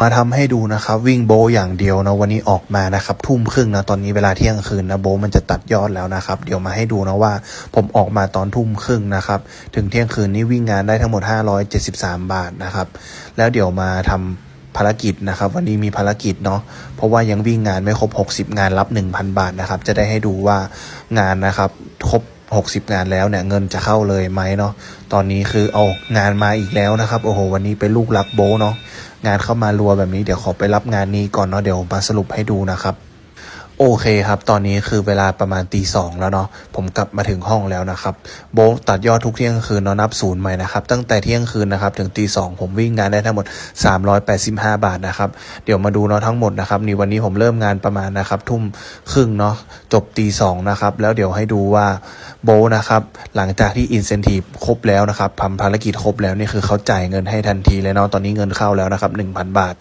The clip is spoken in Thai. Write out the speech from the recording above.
มาทำให้ดูนะครับ วิ่งโบอย่างเดียวนะวันนี้ออกมานะครับ ทุ่มครึ่งนะตอนนี้เวลาเที่ยงคืนนะโบมันจะตัดยอดแล้วนะครับ เดี๋ยวมาให้ดูนะว่า ผมออกมาตอนทุ่มครึ่งนะครับ ถึงเที่ยงคืนนี้วิ่งงานได้ทั้งหมด 573 บาทนะครับ แล้วเดี๋ยวมาทำภารกิจนะครับ วันนี้มีภารกิจเนาะเพราะว่ายังวิ่งงานไม่ครบ 60 งานรับ 1,000 บาทนะครับ จะได้ให้ดูว่างานนะครับ ครบ 60 งานแล้วเนี่ยเงินจะเข้าเลยไหมเนาะตอนนี้คือเอางานมาอีกแล้วนะครับ โอ้โห วันนี้เป็นลูกรักโบเนาะงานเข้ามารัวแบบนี้เดี๋ยวขอไปรับงานนี้ก่อนเนาะเดี๋ยวมาสรุปให้ดูนะครับ โอเคครับ ตอนนี้คือเวลาประมาณตีสองแล้วเนาะ ผมกลับมาถึงห้องแล้วนะครับ โบะตัดยอดทุกเที่ยงคืนเนาะนับศูนย์ใหม่นะครับ ตั้งแต่เที่ยงคืนนะครับ ถึงตีสองผมวิ่งงานได้ทั้งหมด 385 บาทนะครับ เดี๋ยวมาดูเนาะทั้งหมดนะครับนี่วันนี้ผมเริ่มงานประมาณนะครับ ทุ่มครึ่งเนาะ จบตีสองนะครับ แล้วเดี๋ยวให้ดูว่าโบะนะครับ หลังจากที่อินเซนティブครบแล้วนะครับทำภารกิจครบแล้วนี่คือเขาจ่ายเงินให้ทันทีเลยเนาะ ตอนนี้เงินเข้าแล้วนะครับ 1,000 บาท